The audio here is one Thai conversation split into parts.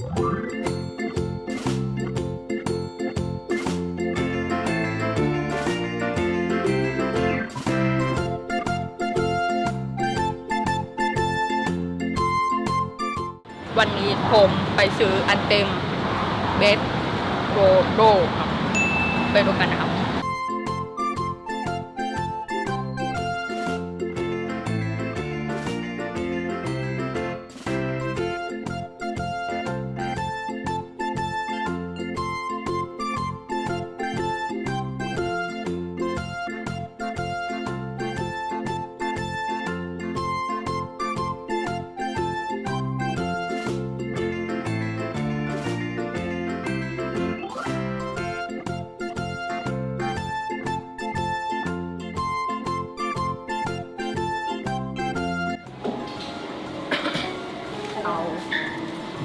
วันนี้ผมไปซื้ออันเต็มเบสโรโดครับไปดูกันนะครับ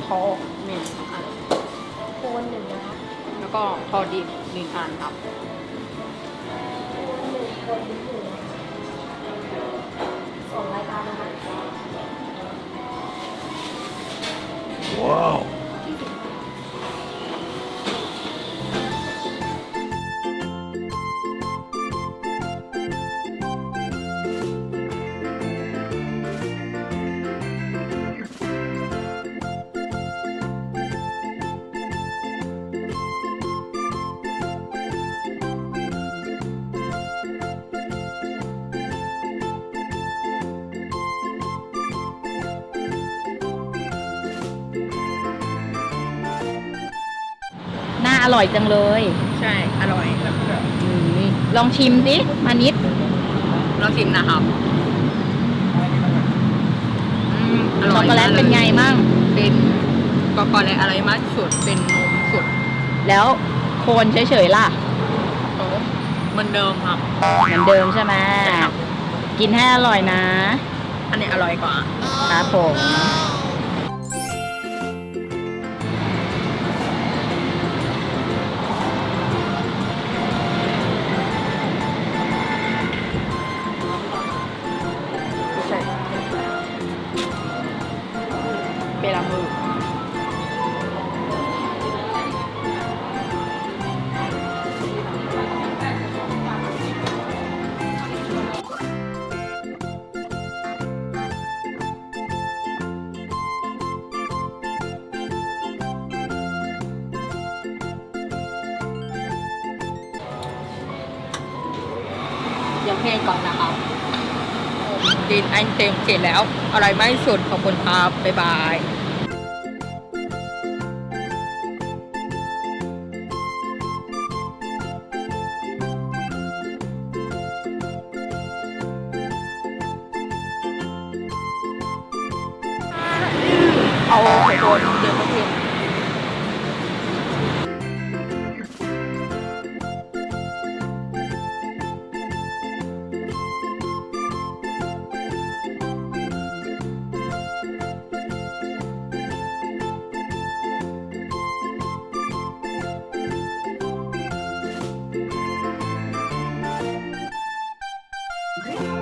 พอหนึ่งอันโคนหนึ่งนะคะแล้วก็พอดิบหนึ่งอันครับหนึ่งคนหนึ่ง อร่อยจังเลย ใช่ อร่อยครับอืมลองชิมสิมานิด เราชิมนะครับอืมอร่ช็ออยกโกแลตเป็นไงมั่ง เป็นช็อกโกแลตอะไรมากที่สุดเป็นนมสดแล้วโคนเฉยๆล่ะ โต๊ะเหมือนเดิมครับ เหมือนเดิมใช่ไหม ใช่ครับ กินให้อร่อยนะ อันนี้อร่อยกว่า ครับผมไม่ เบลามือยังเพลงก่อนนะครับ กินไอเต็มเสร็จแล้วอร่อยมากที่สุดขอบคุณครับ บ๊ายบายเอาไข่โดนเดี๋ยวมาเท Bye.